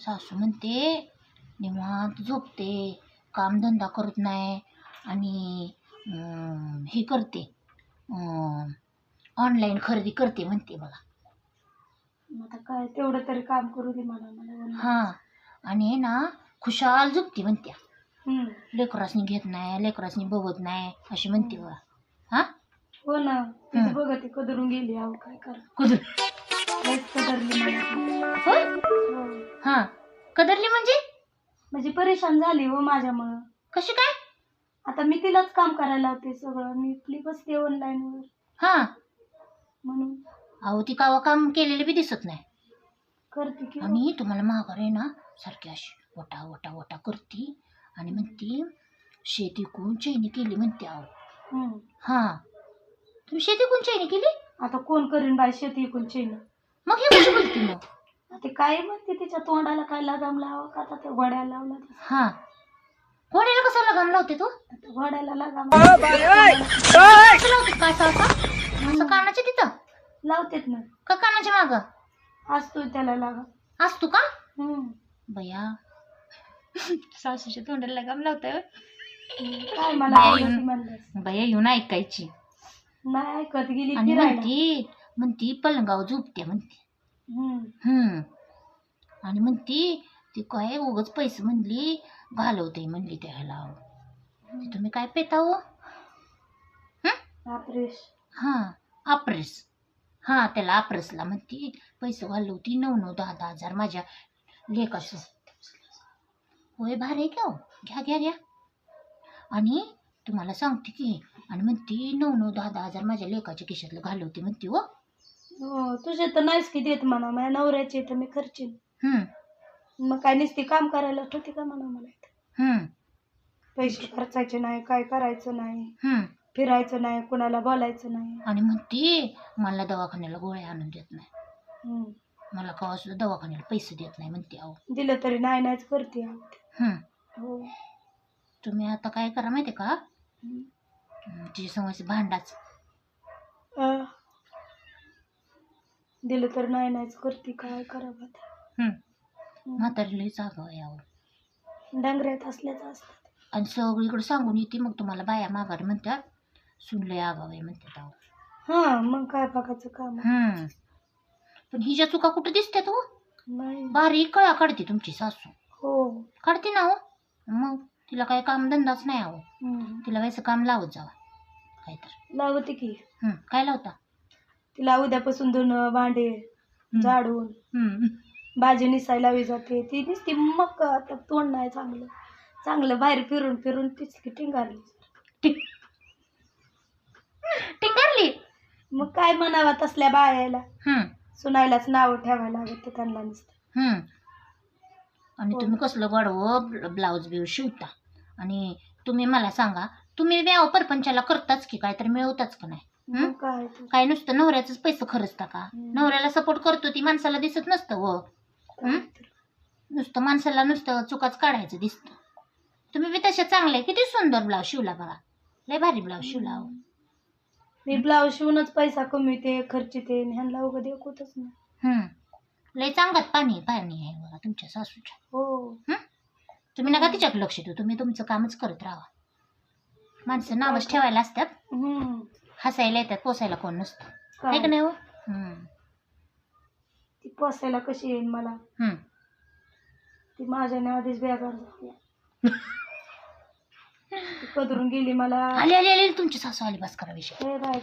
सासू म्हणते निवांत झोपते कामधंदा करत नाही. आणि हे करते ऑनलाईन खरेदी करते म्हणते बघा मग आता काय तेवढं तरी काम करू दे मला मला हां. आणि आहे ना खुशाल झोपते म्हणत्या. हम्म. लेकरासनी घेत नाही लेकरासनी बघत नाही अशी म्हणते बघा. हां? हो ना. तिची बघा ती कदरून गेली अहो काय करा. कदरली मला ती. होय? हो. हां. कदरली म्हणजे? म्हणजे परेशान झाली हो माझ्यामुळं. कशी काय? आता मी तिलाच काम करायला लावते सगळं. मी आपली बसते ऑनलाईन वर. हां. म्हणून. अहो ती कावा काम केलेलं बी दिसत नाही. करते की हो. आणि तुम्हाला माघार आहे ना सारखी अशी वटा वटा वटा करते आणि म्हणती शेती कोण चैनी केली? म्हणते अहो. हम्म. हां. तुम्ही शेती कोण चैनी केली? आता कोण करीन बाय शेती कोण चैन? मग हे कशी बोलते मग? ते काय म्हणते तिच्या तोंडाला काय लगाम लावा का? आता त्या घोड्याला लावला. हां. कोणाला कसा लगाम लावते तू? आता घोड्याला लगाम कसं लावते काय असं असं कानाच्या तिथं? लावतेत ना. का कानाच्या मागं? असतो त्याला लगाम. असतो का? हम्म. बया सासूच्या तोंडाला लगाम लावताय? काय मला. आवडती म्हणलं बया येऊन ऐकायची. नाही ऐकत गेली आणि म्हणती म्हणती पलंगाव झोपते म्हणते. हम्म. आणि म्हणती ती काय उगच पैसे म्हणली घालवते म्हणली त्या ह्याला. ते तुम्ही काय पेता हो? हां? आप्रेस. हां त्याला आप्रेसला म्हणती पैसे घालवती नऊ नऊ दहा दहा हजार माझ्या लेकाचं होय भारी आहे का हो? घ्या घ्या घ्या. आणि तुम्हाला सांगते की आणि म्हणती नऊ नऊ दहा दहा हजार माझ्या लेकाच्या खिशातलं घालवते म्हणती हो. हो तुझे तर नाहीच की देत म्हणा. माझ्या नवऱ्याचे तर मी खर्चीन हम्म. मग काय नुसती काम करायला ठेवते का म्हणा मला इथं? हम्म. पैसे खर्चायचे नाही काय करायचं नाही हम्म. फिरायचं नाही कुणाला बोलायचं नाही. आणि म्हणती मला दवाखान्याला गोळ्या आणून देत नाही. हम्म. मला कवा सुद्धा दवाखान्याला पैसे देत नाही म्हणते अहो. दिलं तरी नाही नाहीच करते. हम्म. हो. तुम्ही आता काय करा माहिती का? हम्म. तिची समस्या भांडाच. दिलं तर नाही नाहीच करते. काय करावं आता? हम्म. म्हातारी लई जागा आहे अहो डांगऱ्यात असल्याच असतात. आणि सगळीकडे सांगून येते मग तुम्हाला बाया माघारी म्हणतात सुनले आगाव आहे म्हणतात अहो हा मग काय बघायचं काम? हम्म. पण हिच्या चुका कुठं दिसतात हो? नाही. बारीक कळा काढते तुमची सासू. हो. काढते ना हो. मग तिला काही कामधंदाच नाही अहो हम्म. तिला व्हायचं काम लावत जावा. काय तर लावते की. काय लावता? तिला उद्यापासून धुणं भांडे झाडून हम्म. भाजी निसायला लावी जाते. ती नुसती मग आता तोंड नाही चांगलं. चांगलं बाहेर फिरून फिरून तीच की टिंगारली. टिक टिंगरली? मग काय म्हणावा तसल्या बायाला हम्म, सुनायलाच नाव ठेवायला लागत त्यांना नुसतं. हम्म. आणि हो. तुम्ही कसलं गडवं ब्लाऊज बिऊज शिवता. आणि तुम्ही मला सांगा तुम्ही व्याव परपंचाला करताच की काय तर मिळवताच का नाही? काय नुसतं नवऱ्याचंच पैसे खरचता का हम्म. नवऱ्याला सपोर्ट करतो ती माणसाला दिसत नसतं व. नुसतं माणसाला नुसतं चुकाच काढायचं दिसतं. तुम्ही बी तसे चांगले किती सुंदर ब्लाऊज शिवला बघा. लय भारी ब्लाऊज शिवला हो. मी ब्लाऊज शिवूनच पैसा कमीते खर्चिते आणि ह्यांना उगा देखवतच नाही. हम्म. लय चांगलात पाणी पाणी आहे बघा तुमच्या सासूच्या. हो. तुम्ही नका तिच्याकडे लक्ष देऊ. तुम्ही तुमचं कामच करत राहा. माणसं नावच ठेवायला असतात. हम्म. हसायला येतात पोसायला कोण नसतं. काय? का नाही हो? हम्म. ती पोसायला कशी येईल मला? हम्म. ती माझ्याने आधीच बेकार झाली. ती कदरून गेली मला. आली आली आली तुमची सासू आली बस करा विषय. हे बाय